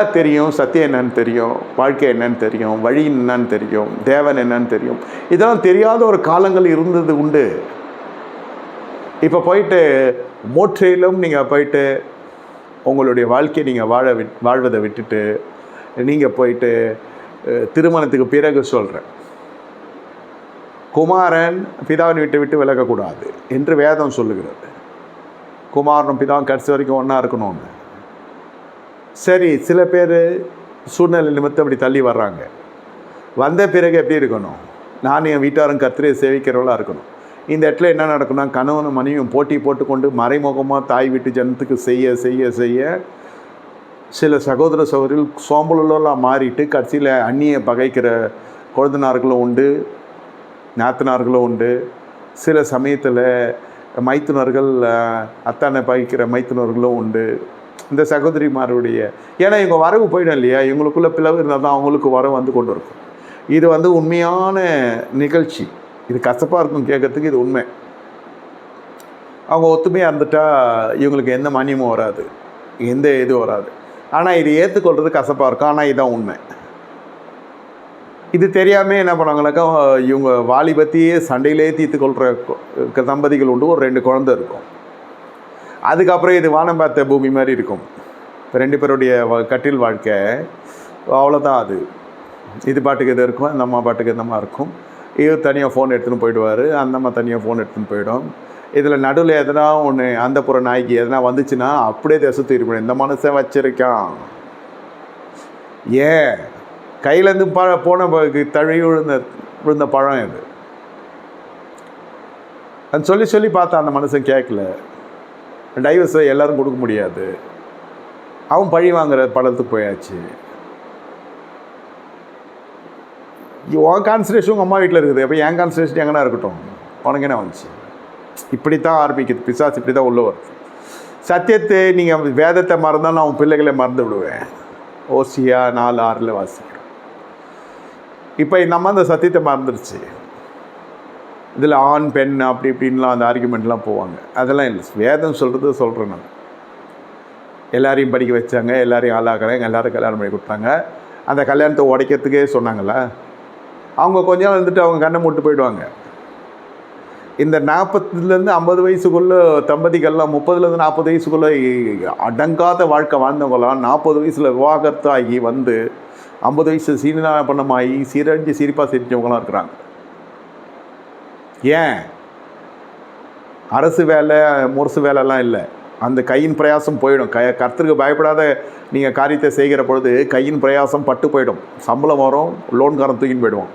தெரியும் சத்தியம் என்னன்னு தெரியும் வாழ்க்கை என்னன்னு தெரியும் வழி என்னன்னு தெரியும் தேவன் என்னன்னு தெரியும். இதெல்லாம் தெரியாத ஒரு காலங்கள் இருந்தது உண்டு. இப்போ போயிட்டு மோற்றையிலும் நீங்கள் போயிட்டு உங்களுடைய வாழ்க்கையை நீங்கள் வாழ விட் வாழ்வதை விட்டுட்டு நீங்கள் போயிட்டு திருமணத்துக்கு பிறகு சொல்கிறேன் குமாரன் பிதாவின் விட்டு விட்டு விலகக்கூடாது என்று வேதம் சொல்லுகிறது. குமாரனும் பிதாவும் கடைசி வரைக்கும் ஒன்றா இருக்கணும்னு. சரி சில பேர் சூழ்நிலை நிமித்தம் அப்படி தள்ளி வர்றாங்க. வந்த பிறகு எப்படி இருக்கணும்? நான் என் வீட்டாரும் கத்திரியை சேவிக்கிறவளாக இருக்கணும். இந்த இடத்துல என்ன நடக்கும்னா கணவனும் மனைவியும் போட்டி போட்டுக்கொண்டு மறைமுகமாக தாய் வீட்டு ஜனத்துக்கு செய்ய செய்ய செய்ய சில சகோதர சகோதரிகள் சோம்பலுள்ளலாம் மாறிட்டு கடைசியில் அந்நியை பகைக்கிற கொழுந்தனார்களும் உண்டு நாத்தனார்களும் உண்டு. சில சமயத்தில் மைத்துனர்கள் அத்தானை பகைக்கிற மைத்துனர்களும் உண்டு. இந்த சகோதரிமாருடைய ஏன்னா இவங்க வரவு போயிடும் இல்லையா? இவங்களுக்குள்ள பிளவு இருந்தால் தான் அவங்களுக்கு வரவு வந்து கொண்டு இருக்கும். இது வந்து உண்மையான நிகழ்ச்சி. இது கசப்பாக இருக்கும் கேட்கறதுக்கு இது உண்மை. அவங்க ஒத்துமையாக இருந்துட்டா இவங்களுக்கு எந்த மானியமும் வராது. எந்த இதுவும் வராது. ஆனால் இது ஏற்றுக்கொள்வது கசப்பாக இருக்கும். ஆனால் இதுதான் உண்மை. இது தெரியாமல் என்ன பண்ணுவாங்கனாக்கா இவங்க வாலிபத்தையே சண்டையிலே தீர்த்து கொள்கிற தம்பதிகள் உண்டு. ஒரு ரெண்டு குழந்தை இருக்கும். அதுக்கப்புறம் இது வானம் பார்த்த பூமி மாதிரி இருக்கும். இப்போ ரெண்டு பேருடைய வ- கட்டில் வாழ்க்கை அவ்வளோதான் அது. இது பாட்டுக்கு இது இருக்கும் அந்த அம்மா பாட்டுக்கு இந்த அம்மா இருக்கும். இவர் தனியாக ஃபோன் எடுத்துன்னு போயிடுவார் அந்த அம்மா தனியாக ஃபோன் எடுத்துன்னு போயிடும். இதில் நடுவில் எதனா ஒன்று அந்த புற நாய்க்கு எதனா வந்துச்சுன்னா அப்படியே திசை திருப்பிடும் இந்த மனுஷன் வச்சிருக்கான். ஏன்? கையிலேருந்து பழ போன தழுவி விழுந்த விழுந்த பழம் இது. அது சொல்லி சொல்லி பார்த்தா அந்த மனுஷன் கேட்கல டைவர்ஸை எல்லோரும் கொடுக்க முடியாது. அவன் பழி வாங்குற படத்துக்கு போயாச்சு. உன் கான்சன்ட்ரேஷன் உங்கள் அம்மா வீட்டில் இருக்குது. அப்போ என் கான்சன்ட்ரேஷன் எங்கன்னா இருக்கட்டும். உனக்கு என்ன வந்துச்சு? இப்படி தான் ஆரம்பிக்குது. பிசாஸ் இப்படி தான் உள்ள வருது. சத்தியத்தை நீங்கள் வேதத்தை மறந்தால் நான் உன் பிள்ளைகளை மறந்து விடுவேன். ஓசியா நாலு ஆறில் வாசிக்கிறோம். இப்போ நம்ம அந்த சத்தியத்தை மறந்துடுச்சு இதில் ஆண் பெண் அப்படி இப்படின்லாம் அந்த ஆர்குமெண்ட்லாம் போவாங்க. அதெல்லாம் இல்லை. வேதம் சொல்கிறது சொல்கிறேன் நான். எல்லாரையும் படிக்க வச்சாங்க எல்லாரையும் ஆளாக்குறாங்க எல்லோரும் கல்யாணம் பண்ணி கொடுத்தாங்க. அந்த கல்யாணத்தை உடைக்கிறதுக்கே சொன்னாங்கல்ல? அவங்க கொஞ்ச நாள் இருந்துட்டு அவங்க கண்ணை மூட்டு போயிடுவாங்க. இந்த நாற்பதுலேருந்து ஐம்பது வயசுக்குள்ளே தம்பதிகள்லாம் முப்பதுலேருந்து நாற்பது வயசுக்குள்ளே அடங்காத வாழ்க்கை வாழ்ந்தவங்களாம் நாற்பது வயசில் விவாகரத்தாகி வந்து ஐம்பது வயசு சீனா பண்ணமாகி சீரழிஞ்சு சிரிப்பாக சிரிச்சவங்களாம் இருக்கிறாங்க. ஏன்? அரசு வேலை முரசு வேலைலாம் இல்லை. அந்த கையின் பிரயாசம் போயிடும். க கர்த்தருக்கு பயப்படாத நீங்கள் காரியத்தை செய்கிற பொழுது கையின் பிரயாசம் பட்டு போயிடும். சம்பளம் வரும் லோன்காரன் தூக்கின்னு போயிடுவோம்